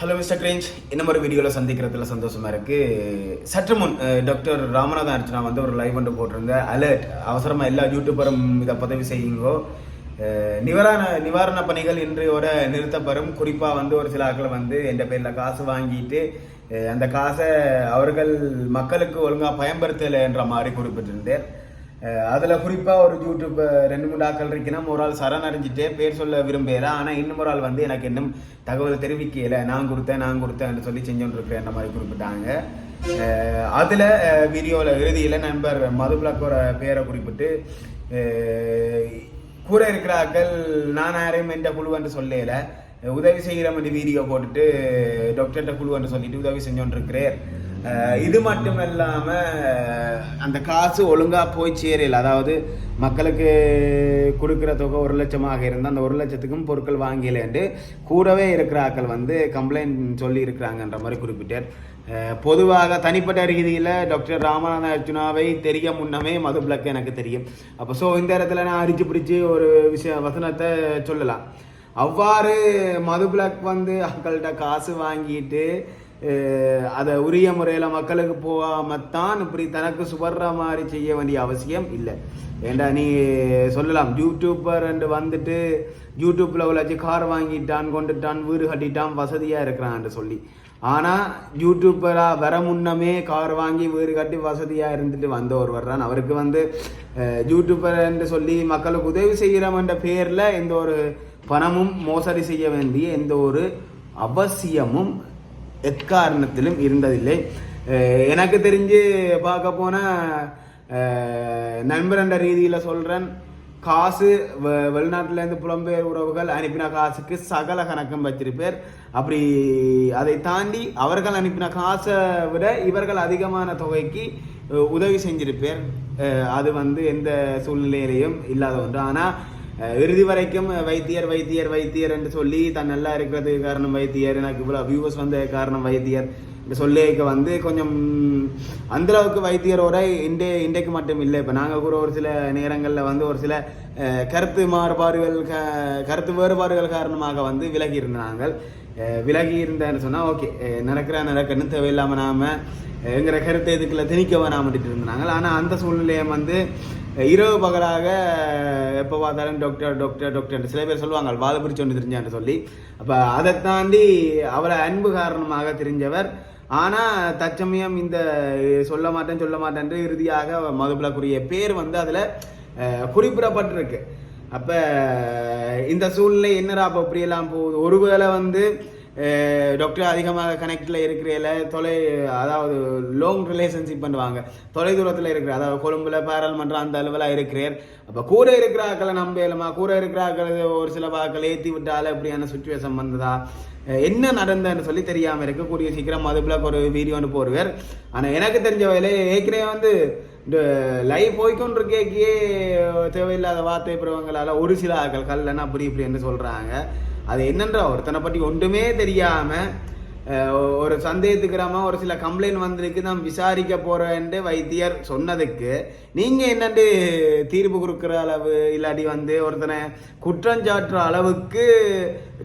Hello mister Grange இன்னும் ஒரு வீடியோவில் சந்திக்கிறதுல சந்தோஷமாக இருக்கு. சற்று முன் டாக்டர் ராமநாதன் அர்ச்சனா வந்து ஒரு லைவ் ஒன்று போட்டிருந்தேன் அலர்ட் அவசரமாக எல்லா யூடியூபரும் இதை பதவி செய்யுங்கோ. நிவாரண நிவாரண பணிகள் இன்றையோட நிறுத்தப்படும். குறிப்பாக வந்து ஒரு சில ஆக்களை வந்து எந்த பேரில் காசு வாங்கிட்டு அந்த காசை அவர்கள் மக்களுக்கு ஒழுங்காக பயன்படுத்தலை என்ற மாதிரி குறிப்பிட்டிருந்தேன் அதில் குறிப்பாக ஒரு யூடியூப் ரெண்டு மூணு ஆட்கள் இருக்குன்னா ஒரு ஆள் சரண் அடைஞ்சிட்டே பேர் சொல்ல விரும்புகிறா ஆனால் இன்னும் ஒரு ஆள் வந்து எனக்கு இன்னும் தகவல் தெரிவிக்கல. நான் கொடுத்தேன் நான் கொடுத்தேன் சொல்லி செஞ்சோன்னு இருக்கிறேன் மாதிரி குறிப்பிட்டாங்க. அதில் வீடியோவில் இறுதியில் நண்பர் மதுபிளாக்கோட பேரை குறிப்பிட்டு கூட இருக்கிற ஆக்கள் நான் யாரையும் குழு என்று சொல்லல. உதவி செய்கிற மாதிரி வீடியோ போட்டுட்டு டாக்டர்கிட்ட குழுவன்னு சொல்லிட்டு உதவி செஞ்சோன்னு இருக்கிறேன் இது மட்டும் இல்லாம அந்த காசு ஒழுங்கா போய் சேரல. அதாவது மக்களுக்கு கொடுக்குற தொகை ஒரு லட்சமாக இருந்தால் அந்த ஒரு லட்சத்துக்கும் பொருட்கள் வாங்கலன்ட்டு கூடவே இருக்கிற ஆக்கள் வந்து கம்ப்ளைண்ட் சொல்லி இருக்கிறாங்கன்ற மாதிரி குறிப்பிட்டார். பொதுவாக தனிப்பட்ட ரீதியில் டாக்டர் ராமநாத அர்ஜுனாவை தெரிய முன்னமே மது பிளக் எனக்கு தெரியும். அப்போ ஸோ இந்த இடத்துல நான் அரிச்சு பிடிச்சி ஒரு விஷய வசனத்தை சொல்லலாம். அவ்வாறு மது பிளக் வந்து மக்கள்கிட்ட காசு வாங்கிட்டு அதை உரிய முறையில் மக்களுக்கு போகாமல் தான் இப்படி தனக்கு சுபர்ற மாதிரி செய்ய வேண்டிய அவசியம் இல்லை. ஏண்டா நீ சொல்லலாம் யூடியூப்பர் என்று வந்துட்டு யூடியூப்பில் வச்சு கார் வாங்கிட்டான் கொண்டுட்டான் வீடு கட்டிட்டான் வசதியாக இருக்கிறான் சொல்லி. ஆனால் யூடியூப்பராக வர முன்னமே கார் வாங்கி வீடு கட்டி வசதியாக இருந்துட்டு வந்த ஒருவர் தான். அவருக்கு வந்து யூடியூப்பர் என்று சொல்லி மக்களுக்கு உதவி செய்கிறோம் என்ற பேரில் எந்த ஒரு பணமும் மோசடி செய்ய வேண்டிய எந்த ஒரு அவசியமும் எக்காரணத்திலும் இருந்ததில்லை. எனக்கு தெரிஞ்சு பார்க்க போன நண்பரண்ட நண்பர் என்ற காசு வெளிநாட்டிலேருந்து புலம்பெயர் உறவுகள் அனுப்பின காசுக்கு சகல கணக்கம் வச்சிருப்பேர். அப்படி அதை தாண்டி அவர்கள் அனுப்பின காசை விட இவர்கள் அதிகமான தொகைக்கு உதவி செஞ்சிருப்பேர். அது வந்து எந்த சூழ்நிலையிலையும் இல்லாத ஒன்று. ஆனால் இறுதி வரைக்கும் வைத்தியர் வைத்தியர் வைத்தியர் என்று சொல்லி தான் நல்லா இருக்கிறதுக்கு காரணம் வைத்தியர். எனக்கு இவ்வளோ வியூவர்ஸ் வந்த காரணம் வைத்தியர். என்று சொல்லிக்க வந்து கொஞ்சம் அந்த அளவுக்கு வைத்தியரோட இன்றைய இன்றைக்கு மட்டும் இல்லை. இப்போ நாங்கள் கூட ஒரு சில நேரங்களில் வந்து ஒரு சில கருத்து மாறுபாடுகள் க- கருத்து வேறுபாடுகள் காரணமாக வந்து விலகி இருந்தாங்க. விலகி இருந்தேன்னு சொன்னால் ஓகே நடக்கிற நடக்கன்னு தேவையில்லாமல் நாம எங்கிற கருத்தை இதுக்குள்ள திணிக்க வேணாமட்டு இருந்தாங்க. ஆனால் அந்த சூழ்நிலையை வந்து இரவு பகலாக எப்போ பார்த்தாலும் டாக்டர் டாக்டர் டாக்டர் சில பேர் சொல்லுவாங்க வாழை பிடிச்சி ஒன்று தெரிஞ்சான்னு சொல்லி. அப்போ அதை தாண்டி அவரை அன்பு காரணமாக தெரிஞ்சவர். ஆனால் தற்சமயம் இந்த சொல்ல மாட்டேன் சொல்ல மாட்டேன் இறுதியாக மதுபிளக்குரிய பேர் வந்து அதில் குறிப்பிடப்பட்டிருக்கு. அப்போ இந்த சூழ்நிலை என்னடா அப்போ இப்படியெல்லாம் போகுது? ஒருவேளை வந்து டாக்டர் அதிகமாக கனெக்டில் இருக்கிறல தொலை அதாவது லாங் ரிலேஷன்ஷிப் பண்ணுவாங்க. தொலை தூரத்தில் இருக்கிற அதாவது கொழும்புல பாராளுமன்றம் அந்த அளவில் இருக்கிறார் அப்போ கூட இருக்கிற ஆக்களை நம்ப கூட இருக்கிற ஆக்களை ஒரு சில ஆக்களை ஏற்றி விட்டால இப்படியான சுச்சுவேஷன் வந்ததா? என்ன நடந்தன்னு சொல்லி தெரியாமல் இருக்க கூடிய சீக்கிரம் அதுக்குள்ள ஒரு வீடியோன்னு போடுவார் ஆனால் எனக்கு தெரிஞ்ச வேலை ஏற்கனவே வந்து இந்த லைவ் போய்கொண்டிருக்கே தேவையில்லாத வார்த்தை பிறவங்களால் ஒரு சில ஆக்கள் கல்லன்னா அப்படி இப்படி என்று அது என்னன்றா ஒருத்தனை பற்றி ஒன்றுமே தெரியாமல் ஒரு சந்தேகத்துக்கிறமா ஒரு சில கம்ப்ளைண்ட் வந்திருக்கு நான் விசாரிக்க போகிறேன்ட்டு வைத்தியர் சொன்னதுக்கு நீங்கள் என்னென்று தீர்ப்பு கொடுக்குற அளவு இல்லாட்டி வந்து ஒருத்தனை குற்றஞ்சாட்டுற அளவுக்கு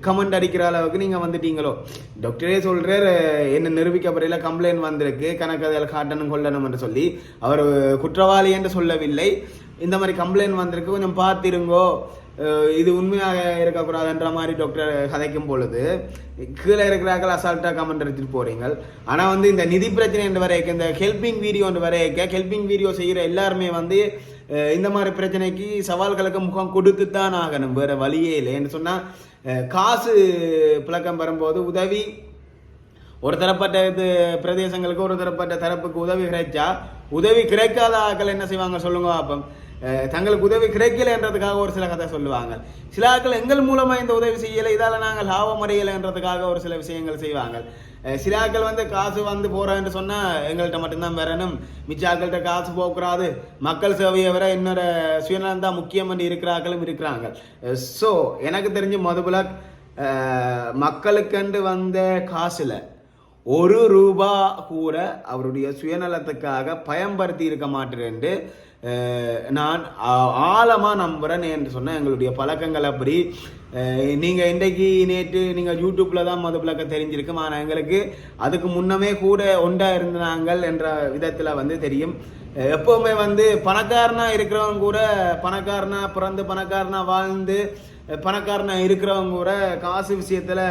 கமெண்ட் அடிக்கிற அளவுக்கு நீங்கள் வந்துட்டீங்களோ? டாக்டரே சொல்கிறார் என்ன நிரூபிக்கப்படையில் கம்ப்ளைண்ட் வந்திருக்கு கணக்கு அதில் காட்டணும் கொள்ளணும் என்று சொல்லி அவர் குற்றவாளி என்று சொல்லவில்லை. இந்த மாதிரி கம்ப்ளைண்ட் வந்திருக்கு. கொஞ்சம் பார்த்திருங்கோ. இது உண்மையாக இருக்கக்கூடாதுன்ற மாதிரி டாக்டர் கதைக்கும் பொழுது கீழே இருக்கிறார்கள் அசால்ட்டாக கமெண்ட் எடுத்துட்டு போறீங்க ஆனால் வந்து இந்த நிதி பிரச்சனை என்று வரைக்க இந்த ஹெல்பிங் வீடியோ என்று வரைக்க ஹெல்பிங் வீடியோ செய்கிற எல்லாருமே வந்து இந்த மாதிரி பிரச்சனைக்கு சவால்களுக்கு முகம் கொடுத்து தான் ஆகணும். வேற வழியே இல்லை என்று சொன்னால் காசு புழக்கம் வரும்போது உதவி. ஒரு தரப்பட்ட இது பிரதேசங்களுக்கு ஒரு தரப்பட்ட தரப்புக்கு உதவி கிடைச்சா உதவி கிடைக்காத ஆட்கள் என்ன செய்வாங்க சொல்லுங்க அப்போ தங்களுக்கு உதவி கிடைக்கலன்றதுக்காக ஒரு சில கதை சொல்லுவாங்க. சில ஆட்கள் எங்கள் மூலமா இந்த உதவி செய்யலை இதால நாங்கள் லாபம் அடையலைன்றதுக்காக ஒரு சில விஷயங்கள் செய்வாங்க. சில ஆட்கள் வந்து காசு வந்து போறேன்னு சொன்னா எங்கள்கிட்ட மட்டும்தான் வரணும் மிச்ச ஆக்கள்கிட்ட காசு போகக்கூடாது மக்கள் சேவையை விட இன்னொரு சுயநலம் தான் முக்கியம் என்று இருக்கிற ஆக்களும் இருக்கிறாங்க. ஸோ எனக்கு தெரிஞ்சு மதுபுல மக்களுக்கென்று வந்த காசுல ஒரு ரூபா கூட அவருடைய சுயநலத்துக்காக பயன்படுத்தி இருக்க மாட்டேன் என்று நான் ஆ- நம்புகிறேன் என்று சொன்ன எங்களுடைய பழக்கங்கள் அப்படி. நீங்கள் இன்றைக்கு நேற்று நீங்கள் யூடியூப்பில் தான் மது விளக்க தெரிஞ்சிருக்கும். ஆனால் எங்களுக்கு அதுக்கு முன்னமே கூட ஒண்டா இருந்தாங்கள் என்ற விதத்தில் வந்து தெரியும். எப்போவுமே எப்பவுமே வந்து பணக்காரனா இருக்கிறவங்க கூட பணக்காரனா பிறந்து பணக்காரனா வாழ்ந்து பணக்காரனாக பணக்காரனா இருக்கிறவங்க கூட காசு விஷயத்தில்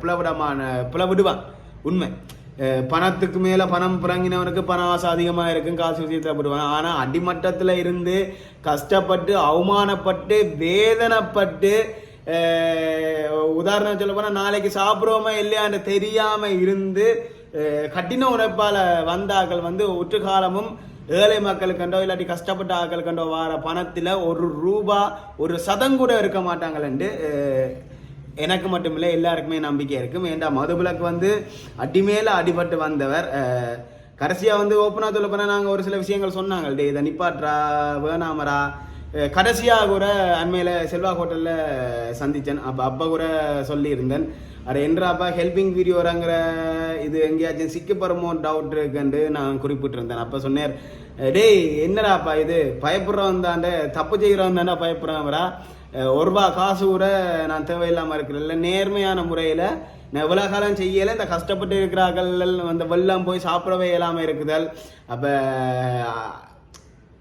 பிளவிடமான பிளவிடுவான் உண்மை. பணத்துக்கு மேலே பணம் பிறங்கினவனுக்கு பண ஆசை அதிகமாக இருக்கும் காசு விஷயத்துல போடுவான் அடிமட்டத்தில் இருந்து கஷ்டப்பட்டு அவமானப்பட்டு வேதனைப்பட்டு உதாரணம் சொல்ல போனால் நாளைக்கு சாப்பிடுவோமா இல்லையான்னு தெரியாமல் இருந்து கடின உழைப்பால் வந்த ஆக்கள் வந்து ஒற்று ஏழை மக்களுக்கண்டோ இல்லாட்டி கஷ்டப்பட்ட ஆக்கள் கண்டோ வர பணத்தில் ஒரு ரூபா ஒரு சதம் கூட இருக்க மாட்டாங்களேன்ட்டு எனக்கு மட்டும் இல்லை எல்லாருக்குமே நம்பிக்கை இருக்கும். ஏண்டா மதுபிளக்கு வந்து அடிமேல அடிபட்டு வந்தவர். கடைசியாக வந்து ஓப்பனாக சொல்ல போனால் நாங்கள் ஒரு சில விஷயங்கள் சொன்னாங்க டே இதை நிப்பாட்ரா வேணாமரா கடைசியாக கூட அண்மையில் செல்வா ஹோட்டலில் சந்தித்தேன் அப்போ அப்போ கூட சொல்லியிருந்தேன். அது என்றாப்பா ஹெல்பிங் வீடியோராங்கிற இது எங்கேயாச்சும் சிக்கப்படுமோ டவுட் இருக்குன்ட்டு நான் குறிப்பிட்டிருந்தேன். அப்போ சொன்னேன் டேய் என்னடாப்பா இது? பயப்படுறவன் தாண்ட. தப்பு செய்கிறவன் தாண்டா பயப்படுறவரா ஒரு ரூபா காசு கூட நான் தேவையில்லாமல் இருக்கிறேன்ல நேர்மையான முறையில் நான் இவ்வளோ காலம் செய்யலை இந்த கஷ்டப்பட்டு இருக்கிறார்கள் அந்த வெள்ளம் போய் சாப்பிடவே இல்லாமல் இருக்குதல். அப்போ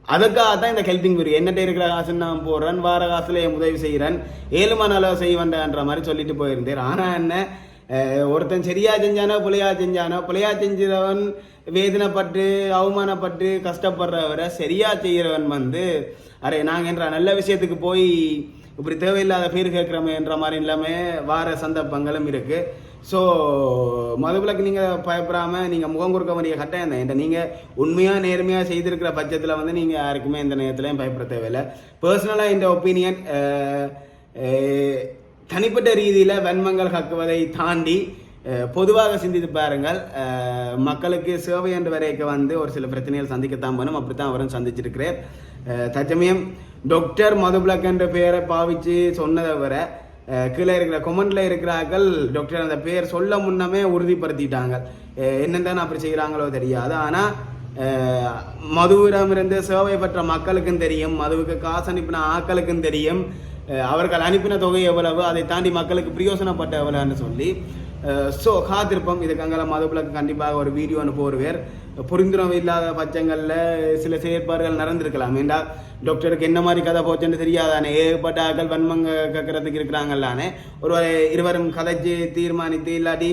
அதுக்காக தான் இந்த ஹெல்பிங் வீடியோ என்னட்ட இருக்கிற காசு நான் போடுறேன் வார காசில் என் உதவி செய்கிறேன் ஏழுமான அளவு செய்வேன்டான்ற மாதிரி சொல்லிட்டு போயிருந்தேன். ஆனால் என்ன? ஒருத்தன் சரியாக செஞ்சானோ பிள்ளையா செஞ்சானோ பிள்ளையா செஞ்சவன் வேதனைப்பட்டு அவமானப்பட்டு கஷ்டப்படுறவரை சரியா செய்கிறவன் வந்து அரே நாங்கள் என்ற நல்ல விஷயத்துக்கு போய் இப்படி தேவையில்லாத பேர் கேட்குறோமே என்ற மாதிரி இல்லாமல் வார சந்தர்ப்பங்களும் இருக்கு. ஸோ மதுவிலக்கு நீங்கள் பயப்படாமல் நீங்கள் முகம் கொடுக்க வேண்டிய கட்டாயம் தான். என்கிட்ட நீங்கள் உண்மையாக நேர்மையாக செய்திருக்கிற பட்சத்தில் வந்து நீங்கள் யாருக்குமே எந்த நேரத்துலையும் பயப்பட தேவையில்லை. பர்சனலாக இந்த ஒப்பீனியன் தனிப்பட்ட ரீதியில் வன்மங்கள் கக்குவதை தாண்டி பொதுவாக சிந்தித்து பாருங்கள் மக்களுக்கு சேவை என்று வரைக்கும் வந்து ஒரு சில பிரச்சனைகள் சந்திக்கத்தான் வேணும். அப்படித்தான் அவரும் சந்திச்சிருக்கிறார். தச்சமயம் தற்சமயம் டாக்டர் மதுபிளக் என்ற பெயரை பாவிச்சு சொன்னதை விட கீழே இருக்கிற கொமெண்ட்ல இருக்கிறார்கள் டாக்டர் அந்த பெயர் சொல்ல முன்னமே உறுதிப்படுத்திட்டாங்க. என்னென்ன அப்படி செய்கிறாங்களோ தெரியாது. ஆனால் மதுவிடமிருந்து சேவை பெற்ற மக்களுக்கும் தெரியும் மதுவுக்கு காசு அனுப்பின ஆக்களுக்கும் தெரியும். அவர்கள் அனுப்பின தொகை எவ்வளவு அதை தாண்டி மக்களுக்கு பிரயோசனப்பட்ட எவ்வளவுன்னு சொல்லி Uh, ஸோ காத்திருப்போம். இதுக்காக மதுவிலக்கு கண்டிப்பாக ஒரு வீடியோ ஒன்று புரிந்துணர்வு இல்லாத பட்சங்களில் சில செயற்பாடுகள் நடந்திருக்கலாம். ஏண்டா டாக்டருக்கு என்ன மாதிரி கதை போச்சுன்னு தெரியாதானே? ஏகப்பட்ட ஆக்கள் வன்மங்க கேட்கறதுக்கு இருக்கிறாங்கல்லானே ஒருவரை இருவரும் கதைச்சு தீர்மானித்து இல்லாட்டி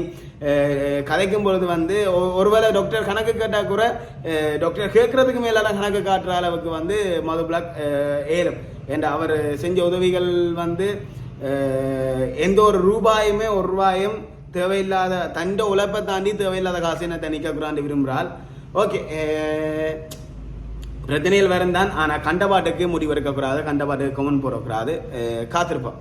uh, கதைக்கும் பொழுது வந்து ஒருவேளை டாக்டர் கணக்கு கேட்டால் கூட uh, டாக்டர் கேட்கறதுக்கு மேலாம் கணக்கு காட்டுற அளவுக்கு வந்து மது பிளாக் ஏறும். ஏண்டா அவர் செஞ்ச உதவிகள் வந்து எந்த ஒரு ரூபாயுமே ஒரு ரூபாயும் தேவையில்லாத தண்ட உழைப்பை தாண்டி தேவையில்லாத காசு என்ன தணிக்கக்கூடாது விரும்புகிறாள்? ஓகே பிரச்சனைகள் வரந்தான் ஆனால் கண்டபாட்டுக்கு முடிவெடுக்கக்கூடாது கண்டபாட்டுக்கு கமெண்ட் போடக்கூடாது. காத்திருப்போம்.